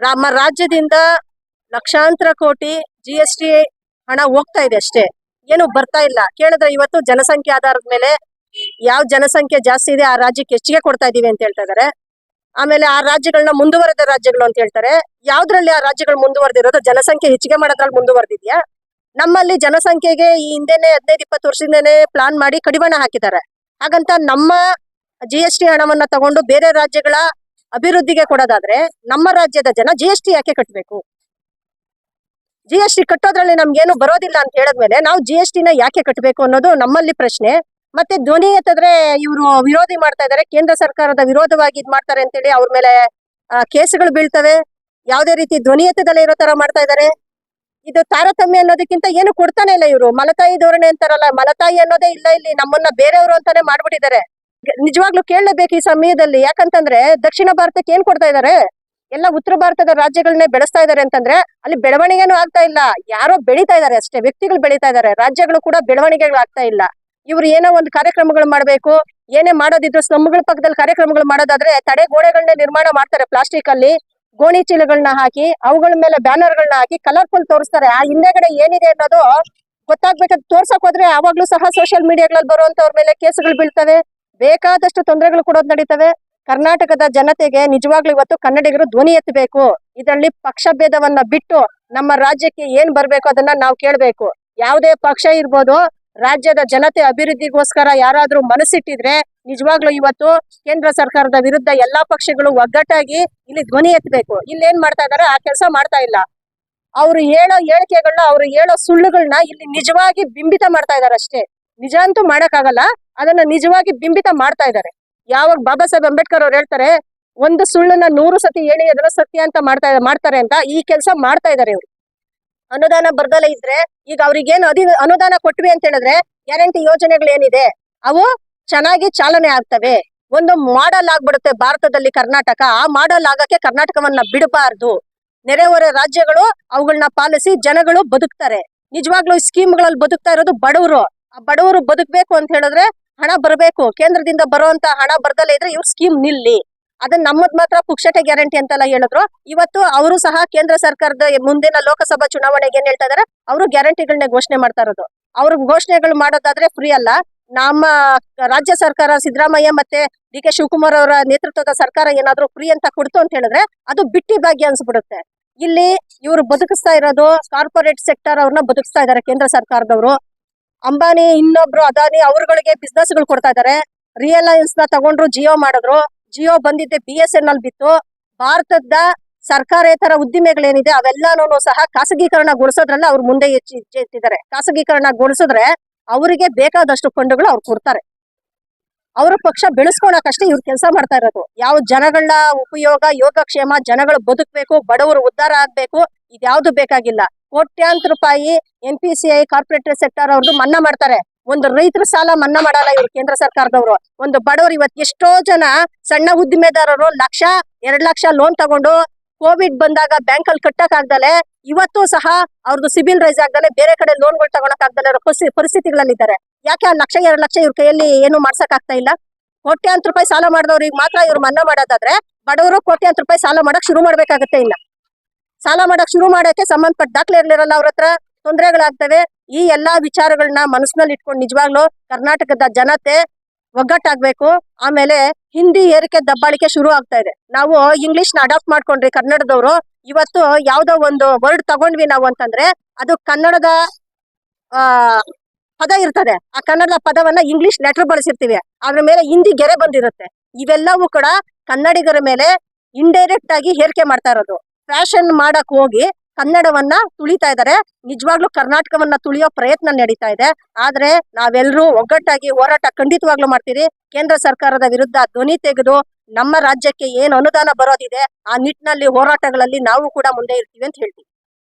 ನಮ್ಮ ರಾಜ್ಯದಿಂದ ಲಕ್ಷಾಂತರ ಕೋಟಿ ಜಿ ಎಸ್ ಟಿ ಹಣ ಹೋಗ್ತಾ ಇದೆ ಅಷ್ಟೇ. ಏನು ಬರ್ತಾ ಇಲ್ಲ. ಕೇಳಿದ್ರೆ ಇವತ್ತು ಜನಸಂಖ್ಯೆ ಆಧಾರದ ಮೇಲೆ ಯಾವ ಜನಸಂಖ್ಯೆ ಜಾಸ್ತಿ ಇದೆ ಆ ರಾಜ್ಯಕ್ಕೆ ಹೆಚ್ಚಿಗೆ ಕೊಡ್ತಾ ಇದೀವಿ ಅಂತ ಹೇಳ್ತಾ ಇದಾರೆ ಆಮೇಲೆ ಆ ರಾಜ್ಯಗಳನ್ನ ಮುಂದುವರೆದ ರಾಜ್ಯಗಳು ಅಂತ ಹೇಳ್ತಾರೆ. ಯಾವ್ದ್ರಲ್ಲಿ ಆ ರಾಜ್ಯಗಳು ಮುಂದುವರೆದಿರೋದು? ಜನಸಂಖ್ಯೆ ಹೆಚ್ಚಿಗೆ ಮಾಡೋದ್ರಲ್ಲಿ ಮುಂದುವರೆದಿದ್ಯಾ? ನಮ್ಮಲ್ಲಿ ಜನಸಂಖ್ಯೆಗೆ ಈ ಹಿಂದೆನೆ ಹದಿನೈದು, ಇಪ್ಪತ್ತು ವರ್ಷದಿಂದನೇ ಪ್ಲಾನ್ ಮಾಡಿ ಕಡಿವಾಣ ಹಾಕಿದ್ದಾರೆ. ಹಾಗಂತ ನಮ್ಮ ಜಿ ಎಸ್ ಟಿ ಹಣವನ್ನ ತಗೊಂಡು ಬೇರೆ ರಾಜ್ಯಗಳ ಅಭಿವೃದ್ಧಿಗೆ ಕೊಡೋದಾದ್ರೆ ನಮ್ಮ ರಾಜ್ಯದ ಜನ ಜಿ ಎಸ್ ಟಿ ಯಾಕೆ ಕಟ್ಟಬೇಕು ಜಿ ಎಸ್ ಟಿ ಕಟ್ಟೋದ್ರಲ್ಲಿ ನಮ್ಗೇನು ಬರೋದಿಲ್ಲ ಅಂತ ಹೇಳಿದ್ಮೇಲೆ ನಾವು ಜಿ ಎಸ್ ಟಿನ ಯಾಕೆ ಕಟ್ಟಬೇಕು ಅನ್ನೋದು ನಮ್ಮಲ್ಲಿ ಪ್ರಶ್ನೆ. ಮತ್ತೆ ಧ್ವನಿ ಎತ್ತಿದ್ರೆ ಇವರು ವಿರೋಧಿ ಮಾಡ್ತಾ ಇದಾರೆ, ಕೇಂದ್ರ ಸರ್ಕಾರದ ವಿರೋಧವಾಗಿ ಇದ್ ಮಾಡ್ತಾರೆ ಅಂತೇಳಿ ಅವ್ರ ಮೇಲೆ ಕೇಸ್ಗಳು ಬೀಳ್ತವೆ. ಯಾವುದೇ ರೀತಿ ಧ್ವನಿ ಎತ್ತದಲ್ಲೇ ಇರೋ ತರ ಮಾಡ್ತಾ ಇದ್ದಾರೆ ಇದು ತಾರತಮ್ಯ ಅನ್ನೋದಕ್ಕಿಂತ ಏನು ಕೊಡ್ತಾನೆ ಇಲ್ಲ ಇವರು. ಮಲತಾಯಿ ಧೋರಣೆ ಅಂತಾರಲ್ಲ, ಮಲತಾಯಿ ಅನ್ನೋದೇ ಇಲ್ಲ ಇಲ್ಲಿ ನಮ್ಮನ್ನ ಬೇರೆಯವರು ಅಂತಾನೆ ಮಾಡ್ಬಿಟ್ಟಿದ್ದಾರೆ. ನಿಜವಾಗ್ಲೂ ಕೇಳಲೇಬೇಕು ಈ ಸಮಯದಲ್ಲಿ. ಯಾಕಂತಂದ್ರೆ ದಕ್ಷಿಣ ಭಾರತಕ್ಕೆ ಏನ್ ಕೊಡ್ತಾ ಇದ್ದಾರೆ ಎಲ್ಲ ಉತ್ತರ ಭಾರತದ ರಾಜ್ಯಗಳನ್ನೇ ಬೆಳೆಸ್ತಾ ಇದ್ದಾರೆ ಅಂತಂದ್ರೆ ಅಲ್ಲಿ ಬೆಳವಣಿಗೆನೂ ಆಗ್ತಾ ಇಲ್ಲ. ಯಾರೋ ಬೆಳೀತಾ ಇದ್ದಾರೆ ಅಷ್ಟೇ. ವ್ಯಕ್ತಿಗಳು ಬೆಳೀತಾ ಇದಾರೆ. ರಾಜ್ಯಗಳು ಕೂಡ ಬೆಳವಣಿಗೆಗಳು ಆಗ್ತಾ ಇಲ್ಲ. ಇವ್ರು ಏನೋ ಒಂದು ಕಾರ್ಯಕ್ರಮಗಳು ಮಾಡ್ಬೇಕು. ಏನೇ ಮಾಡೋದಿದ್ರು ಸ್ಲಮ್ಗಳ ಪಕ್ಕದಲ್ಲಿ ಕಾರ್ಯಕ್ರಮಗಳು ಮಾಡೋದಾದ್ರೆ ತಡೆ ಗೋಡೆಗಳನ್ನ ನಿರ್ಮಾಣ ಮಾಡ್ತಾರೆ ಪ್ಲಾಸ್ಟಿಕ್ ಅಲ್ಲಿ. ಗೋಣಿ ಚೀಲಗಳನ್ನ ಹಾಕಿ, ಅವುಗಳ ಮೇಲೆ ಬ್ಯಾನರ್ಗಳನ್ನ ಹಾಕಿ ಕಲರ್ಫುಲ್ ತೋರಿಸ್ತಾರೆ. ಆ ಹಿಂದೆಗಡೆ ಏನಿದೆ ಅನ್ನೋದು ಗೊತ್ತಾಗ್ಬೇಕಾದ್ರೆ ತೋರ್ಸಕ್ ಹೋದ್ರೆ ಅವಾಗ್ಲೂ ಸಹ ಸೋಷಿಯಲ್ ಮೀಡಿಯಾಗಳಲ್ಲಿ ಬರುವಂತವ್ರ ಮೇಲೆ ಕೇಸುಗಳು ಬೀಳ್ತವೆ. ಬೇಕಾದಷ್ಟು ತೊಂದರೆಗಳು ಕೊಡೋದು ನಡೀತವೆ. ಕರ್ನಾಟಕದ ಜನತೆಗೆ ನಿಜವಾಗ್ಲೂ ಇವತ್ತು ಕನ್ನಡಿಗರು ಧ್ವನಿ ಎತ್ತಬೇಕು. ಇದರಲ್ಲಿ ಪಕ್ಷ ಭೇದವನ್ನ ಬಿಟ್ಟು ನಮ್ಮ ರಾಜ್ಯಕ್ಕೆ ಏನ್ ಬರ್ಬೇಕು ಅದನ್ನ ನಾವು ಕೇಳ್ಬೇಕು. ಯಾವುದೇ ಪಕ್ಷ ಇರ್ಬೋದು, ರಾಜ್ಯದ ಜನತೆ ಅಭಿವೃದ್ಧಿಗೋಸ್ಕರ ಯಾರಾದ್ರೂ ಮನಸ್ಸಿಟ್ಟಿದ್ರೆ ನಿಜವಾಗ್ಲೂ ಇವತ್ತು ಕೇಂದ್ರ ಸರ್ಕಾರದ ವಿರುದ್ಧ ಎಲ್ಲಾ ಪಕ್ಷಗಳು ಒಗ್ಗಟ್ಟಾಗಿ ಇಲ್ಲಿ ಧ್ವನಿ ಎತ್ತಬೇಕು. ಇಲ್ಲಿ ಏನ್ ಮಾಡ್ತಾ ಇದಾರೆ, ಆ ಕೆಲಸ ಮಾಡ್ತಾ ಇಲ್ಲ. ಅವ್ರು ಹೇಳೋ ಹೇಳಿಕೆಗಳನ್ನ ಅವ್ರು ಹೇಳೋ ಸುಳ್ಳುಗಳನ್ನ ಇಲ್ಲಿ ನಿಜವಾಗಿ ಬಿಂಬಿತ ಮಾಡ್ತಾ ಇದಾರೆ ಅಷ್ಟೇ. ನಿಜ ಅಂತೂ ಮಾಡಕ್ಕಾಗಲ್ಲ, ಅದನ್ನ ನಿಜವಾಗಿ ಬಿಂಬಿತ ಮಾಡ್ತಾ ಇದ್ದಾರೆ. ಯಾವಾಗ ಬಾಬಾ ಸಾಹೇಬ್ ಅಂಬೇಡ್ಕರ್ ಅವ್ರು ಹೇಳ್ತಾರೆ, ಒಂದು ಸುಳ್ಳನ್ನ ನೂರು ಸತಿ ಹೇಳಿ, ಅದನ್ನ ಸತ್ಯ ಅಂತ ಮಾಡ್ತಾ ಮಾಡ್ತಾರೆ ಅಂತ ಈ ಕೆಲಸ ಮಾಡ್ತಾ ಇದ್ದಾರೆ ಇವ್ರು. ಅನುದಾನ ಬರ್ದಲೇ ಇದ್ರೆ, ಈಗ ಅವ್ರಿಗೇನು ಅದಿ ಅನುದಾನ ಕೊಟ್ವಿ ಅಂತ ಹೇಳಿದ್ರೆ, ಗ್ಯಾರಂಟಿ ಯೋಜನೆಗಳು ಏನಿದೆ, ಅವು ಚೆನ್ನಾಗಿ ಚಾಲನೆ ಆಗ್ತವೆ. ಒಂದು ಮಾಡಲ್ ಆಗ್ಬಿಡುತ್ತೆ ಭಾರತದಲ್ಲಿ ಕರ್ನಾಟಕ, ಆ ಮಾಡಲ್ ಆಗಕ್ಕೆ ಕರ್ನಾಟಕವನ್ನ ಬಿಡಬಾರ್ದು. ನೆರೆಹೊರೆ ರಾಜ್ಯಗಳು ಅವುಗಳನ್ನ ಪಾಲಿಸಿ ಜನಗಳು ಬದುಕ್ತಾರೆ. ನಿಜವಾಗ್ಲೂ ಸ್ಕೀಮ್ಗಳಲ್ಲಿ ಬದುಕ್ತಾ ಇರೋದು ಬಡವರು. ಬಡವರು ಬದುಕಬೇಕು ಅಂತ ಹೇಳಿದ್ರೆ ಹಣ ಬರಬೇಕು. ಕೇಂದ್ರದಿಂದ ಬರುವಂತ ಹಣ ಬರ್ದಲ್ಲೇ ಇದ್ರೆ ಇವ್ರ ಸ್ಕೀಮ್ ನಿಲ್ಲಿ. ಅದನ್ನ ನಮ್ಮದ್ ಮಾತ್ರ ಪುಕ್ಷಟೆ ಗ್ಯಾರಂಟಿ ಅಂತೆಲ್ಲ ಹೇಳಿದ್ರು. ಇವತ್ತು ಅವರು ಸಹ ಕೇಂದ್ರ ಸರ್ಕಾರದ ಮುಂದಿನ ಲೋಕಸಭಾ ಚುನಾವಣೆಗೆ ಏನ್ ಹೇಳ್ತಾ ಇದಾರೆ? ಅವರು ಗ್ಯಾರಂಟಿಗಳನ್ನ ಘೋಷಣೆ ಮಾಡ್ತಾ ಇರೋದು. ಅವ್ರ ಘೋಷಣೆಗಳು ಮಾಡೋದಾದ್ರೆ ಫ್ರೀ ಅಲ್ಲ. ನಮ್ಮ ರಾಜ್ಯ ಸರ್ಕಾರ, ಸಿದ್ದರಾಮಯ್ಯ ಮತ್ತೆ ಡಿ ಕೆ ಶಿವಕುಮಾರ್ ಅವರ ನೇತೃತ್ವದ ಸರ್ಕಾರ ಏನಾದ್ರು ಫ್ರೀ ಅಂತ ಕೊಡ್ತು ಅಂತ ಹೇಳಿದ್ರೆ ಅದು ಬಿಟ್ಟಿ ಭಾಗ್ಯ ಅನ್ಸ್ಬಿಡುತ್ತೆ. ಇಲ್ಲಿ ಇವರು ಬದುಕಿಸ್ತಾ ಇರೋದು ಕಾರ್ಪೊರೇಟ್ ಸೆಕ್ಟರ್ ಅವ್ರನ್ನ ಬದುಕಿಸ್ತಾ ಇದ್ದಾರೆ ಕೇಂದ್ರ ಸರ್ಕಾರದವರು. ಅಂಬಾನಿ ಇನ್ನೊಬ್ರು ಅದಾನಿ, ಅವ್ರಗಳಿಗೆ ಬಿಸ್ನೆಸ್ಗಳು ಕೊಡ್ತಾ ಇದ್ದಾರೆ ರಿಯಲಯನ್ಸ್ನ ತಗೊಂಡ್ರು ಜಿಯೋ ಮಾಡಿದ್ರು. ಜಿಯೋ ಬಂದಿದ್ದೆ ಬಿ ಎಸ್ ಎನ್ ಎಲ್ ಬಿತ್ತು. ಭಾರತದ ಸರ್ಕಾರೇತರ ಉದ್ದಿಮೆಗಳೇನಿದೆ ಅವೆಲ್ಲಾನು ಸಹ ಖಾಸಗೀಕರಣ ಗೊಳಿಸೋದ್ರಲ್ಲ ಅವ್ರು ಮುಂದೆ ಹೆಚ್ಚು ಖಾಸಗೀಕರಣ ಗೊಳಿಸಿದ್ರೆ ಅವರಿಗೆ ಬೇಕಾದಷ್ಟು ಫಂಡ್ಗಳು ಅವ್ರು ಕೊಡ್ತಾರೆ. ಅವರ ಪಕ್ಷ ಬೆಳೆಸ್ಕೊಳಕಷ್ಟೇ ಇವ್ರು ಕೆಲಸ ಮಾಡ್ತಾ ಇರೋದು. ಯಾವ ಜನಗಳ ಉಪಯೋಗ, ಯೋಗಕ್ಷೇಮ, ಜನಗಳು ಬದುಕಬೇಕು, ಬಡವರು ಉದ್ಧಾರ ಆಗ್ಬೇಕು ಇದ್ಯಾವ್ದು ಬೇಕಾಗಿಲ್ಲ. ಕೋಟ್ಯಾಂತರ ರೂಪಾಯಿ N P C I corporate sector ಅವ್ರದ್ದು ಮನ್ನಾ ಮಾಡ್ತಾರೆ. ಒಂದು ರೈತರ ಸಾಲ ಮನ್ನಾ ಮಾಡಲ್ಲ ಇವ್ರು ಕೇಂದ್ರ ಸರ್ಕಾರದವರು. ಒಂದು ಬಡವರು ಇವತ್ತು ಎಷ್ಟೋ ಜನ ಸಣ್ಣ ಉದ್ದಿಮೆದಾರರು ಲಕ್ಷ, ಎರಡ್ ಲಕ್ಷ ಲೋನ್ ತಗೊಂಡು ಕೋವಿಡ್ ಬಂದಾಗ ಬ್ಯಾಂಕ್ ಅಲ್ಲಿ ಕಟ್ಟಕ್ ಇವತ್ತು ಸಹ ಅವ್ರದ್ದು ಸಿಬಿಲ್ ರೈಸ್ ಆಗ್ದಲೆ ಬೇರೆ ಕಡೆ ಲೋನ್ಗಳು ತಗೊಳಕ್ ಆಗ್ದಲೆ ಪರಿಸ್ಥಿತಿಗಳಲ್ಲಿದ್ದಾರೆ. ಯಾಕೆ ಆ ಲಕ್ಷ, ಎರಡ್ ಲಕ್ಷ ಇವ್ರ ಕೈಯಲ್ಲಿ ಏನು ಮಾಡ್ಸಕ್ ಆಗ್ತಾ ಇಲ್ಲ? ಕೋಟ್ಯಾಂತರ ರೂಪಾಯಿ ಸಾಲ ಮಾಡಿದವ್ರಿಗೆ ಮಾತ್ರ ಇವ್ರು ಮನ್ನಾ ಮಾಡೋದಾದ್ರೆ ಬಡವರು ಕೋಟ್ಯಾಂತರ ರೂಪಾಯಿ ಸಾಲ ಮಾಡಕ್ ಶುರು ಮಾಡ್ಬೇಕಾಗತ್ತೆ ಇನ್ನ ಸಾಲ ಮಾಡಕ್ ಶುರು ಮಾಡಕ್ಕೆ ಸಂಬಂಧಪಟ್ಟ ದಾಖಲೆ ಇರ್ಲಿರಲ್ಲ ಅವ್ರ ಹತ್ರ ತೊಂದರೆಗಳಾಗ್ತವೆ. ಈ ಎಲ್ಲಾ ವಿಚಾರಗಳನ್ನ ಮನಸ್ಸಿನಲ್ಲಿ ಇಟ್ಕೊಂಡು ನಿಜವಾಗ್ಲೂ ಕರ್ನಾಟಕದ ಜನತೆ ಒಗ್ಗಟ್ಟಾಗ್ಬೇಕು. ಆಮೇಲೆ ಹಿಂದಿ ಏರಿಕೆ ದಬ್ಬಾಳಿಕೆ ಶುರು ಆಗ್ತಾ ಇದೆ. ನಾವು ಇಂಗ್ಲಿಷ್ನ ಅಡಾಪ್ಟ್ ಮಾಡ್ಕೊಂಡ್ರಿ ಕನ್ನಡದವರು. ಇವತ್ತು ಯಾವ್ದೋ ಒಂದು ವರ್ಡ್ ತಗೊಂಡ್ವಿ ನಾವು ಅಂತಂದ್ರೆ ಅದು ಕನ್ನಡದ, ಆ, ಪದ ಇರ್ತದೆ. ಆ ಕನ್ನಡದ ಪದವನ್ನ ಇಂಗ್ಲಿಷ್ ಲೆಟರ್ ಬಳಸಿರ್ತೀವಿ. ಅದ್ರ ಮೇಲೆ ಹಿಂದಿ ಗೆರೆ ಬಂದಿರುತ್ತೆ. ಇವೆಲ್ಲವೂ ಕೂಡ ಕನ್ನಡಿಗರ ಮೇಲೆ ಇಂಡೈರೆಕ್ಟ್ ಆಗಿ ಹೇರಿಕೆ ಮಾಡ್ತಾ ಇರೋದು. ಫ್ಯಾಷನ್ ಮಾಡಕ್ ಹೋಗಿ ಕನ್ನಡವನ್ನ ತುಳಿತಾ ಇದ್ದಾರೆ ನಿಜವಾಗ್ಲೂ ಕರ್ನಾಟಕವನ್ನ ತುಳಿಯೋ ಪ್ರಯತ್ನ ನಡೀತಾ ಇದೆ. ಆದ್ರೆ ನಾವೆಲ್ಲರೂ ಒಗ್ಗಟ್ಟಾಗಿ ಹೋರಾಟ ಖಂಡಿತವಾಗ್ಲೂ ಮಾಡ್ತೀರಿ. ಕೇಂದ್ರ ಸರ್ಕಾರದ ವಿರುದ್ಧ ಧ್ವನಿ ತೆಗೆದು ನಮ್ಮ ರಾಜ್ಯಕ್ಕೆ ಏನ್ ಅನುದಾನ ಬರೋದಿದೆ, ಆ ನಿಟ್ಟಿನಲ್ಲಿ ಹೋರಾಟಗಳಲ್ಲಿ ನಾವು ಕೂಡ ಮುಂದೆ ಇರ್ತೀವಿ ಅಂತ ಹೇಳ್ತೀವಿ.